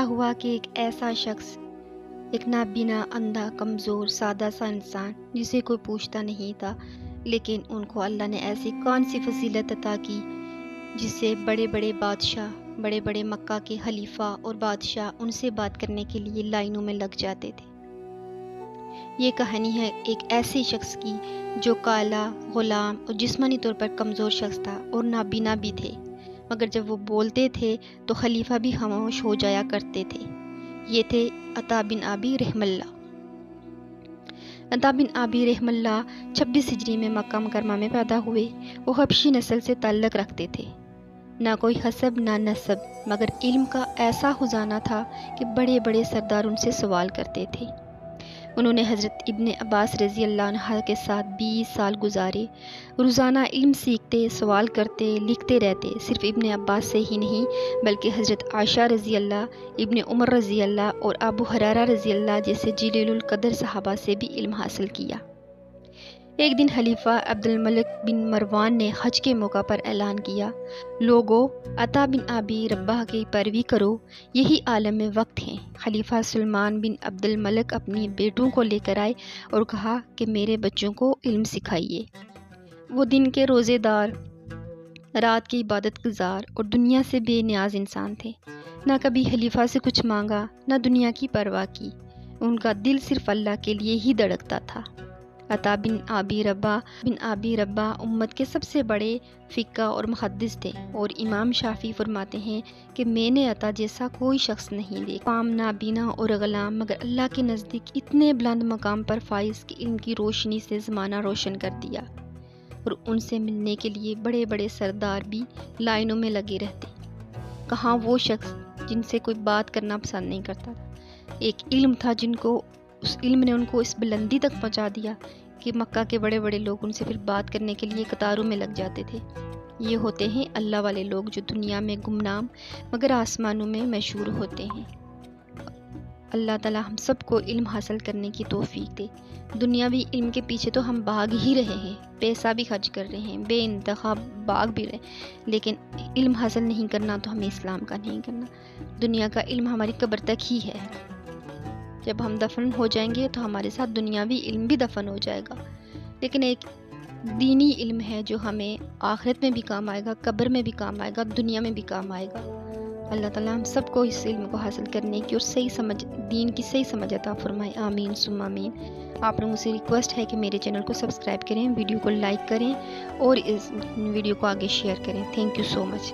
کیا ہوا کہ ایک ایسا شخص ایک نابینا اندھا، کمزور، سادہ سا انسان جسے کوئی پوچھتا نہیں تھا، لیکن ان کو اللہ نے ایسی کون سی فضیلت عطا کی جس سے بڑے بڑے بادشاہ، بڑے بڑے مکہ کے خلیفہ اور بادشاہ ان سے بات کرنے کے لیے لائنوں میں لگ جاتے تھے؟ یہ کہانی ہے ایک ایسے شخص کی جو کالا، غلام اور جسمانی طور پر کمزور شخص تھا اور نابینا بھی تھے۔ مگر جب وہ بولتے تھے تو خلیفہ بھی خاموش ہو جایا کرتے تھے۔ یہ تھے عطا بن آبی رحم اللہ۔ عطا بن آبی رحم اللہ چھبیس ہجری میں مکہ مکرمہ میں پیدا ہوئے۔ وہ حبشی نسل سے تعلق رکھتے تھے۔ نہ کوئی حسب، نہ نصب، مگر علم کا ایسا خزانہ تھا کہ بڑے بڑے سردار ان سے سوال کرتے تھے۔ انہوں نے حضرت ابن عباس رضی اللہ عنہ کے ساتھ بیس سال گزارے۔ روزانہ علم سیکھتے، سوال کرتے، لکھتے رہتے۔ صرف ابن عباس سے ہی نہیں، بلکہ حضرت عائشہ رضی اللہ، ابن عمر رضی اللہ اور ابو حرارہ رضی اللہ جیسے جلیل القدر صحابہ سے بھی علم حاصل کیا۔ ایک دن خلیفہ عبد الملک بن مروان نے حج کے موقع پر اعلان کیا، لوگو، عطا بن آبی ربا کی پیروی کرو، یہی عالم وقت ہیں۔ خلیفہ سلمان بن عبد الملک اپنی بیٹوں کو لے کر آئے اور کہا کہ میرے بچوں کو علم سکھائیے۔ وہ دن کے روزے دار رات کی عبادت گزار اور دنیا سے بے نیاز انسان تھے۔ نہ کبھی خلیفہ سے کچھ مانگا، نہ دنیا کی پرواہ کی۔ ان کا دل صرف اللہ کے لیے ہی دڑکتا تھا۔ عطا بن آبی ربا بن آبی ربا امت کے سب سے بڑے فقہ اور محدث تھے اور امام شافی فرماتے ہیں کہ میں نے عطا جیسا کوئی شخص نہیں دیکھا۔ قام نابینا اور غلام مگر اللہ کے نزدیک اتنے بلند مقام پر فائز کی ان کی روشنی سے زمانہ روشن کر دیا اور ان سے ملنے کے لیے بڑے بڑے سردار بھی لائنوں میں لگے رہتے۔ کہاں وہ شخص جن سے کوئی بات کرنا پسند نہیں کرتا ایک علم تھا جن کو اس علم نے ان کو اس بلندی تک پہنچا دیا کہ مکہ کے بڑے بڑے لوگ ان سے پھر بات کرنے کے لیے قطاروں میں لگ جاتے تھے۔ یہ ہوتے ہیں اللہ والے لوگ جو دنیا میں گمنام مگر آسمانوں میں مشہور ہوتے ہیں۔ اللہ تعالیٰ ہم سب کو علم حاصل کرنے کی توفیق دے۔ دنیاوی علم کے پیچھے تو ہم باغ ہی رہے ہیں۔ پیسہ بھی خرچ کر رہے ہیں، بے انتخاب باغ بھی رہے۔ لیکن علم حاصل نہیں کرنا تو ہمیں اسلام کا نہیں کرنا۔ دنیا کا علم ہماری قبر تک ہی ہے۔ جب ہم دفن ہو جائیں گے تو ہمارے ساتھ دنیاوی علم بھی دفن ہو جائے گا۔ لیکن ایک دینی علم ہے جو ہمیں آخرت میں بھی کام آئے گا، قبر میں بھی کام آئے گا، دنیا میں بھی کام آئے گا۔ اللہ تعالیٰ ہم سب کو اس علم کو حاصل کرنے کی اور صحیح سمجھ، دین کی صحیح سمجھ عطا فرمائے۔ آمین سم آمین۔ آپ لوگوں سے ریکویسٹ ہے کہ میرے چینل کو سبسکرائب کریں ویڈیو کو لائک کریں اور اس ویڈیو کو آگے شیئر کریں۔ Thank you so much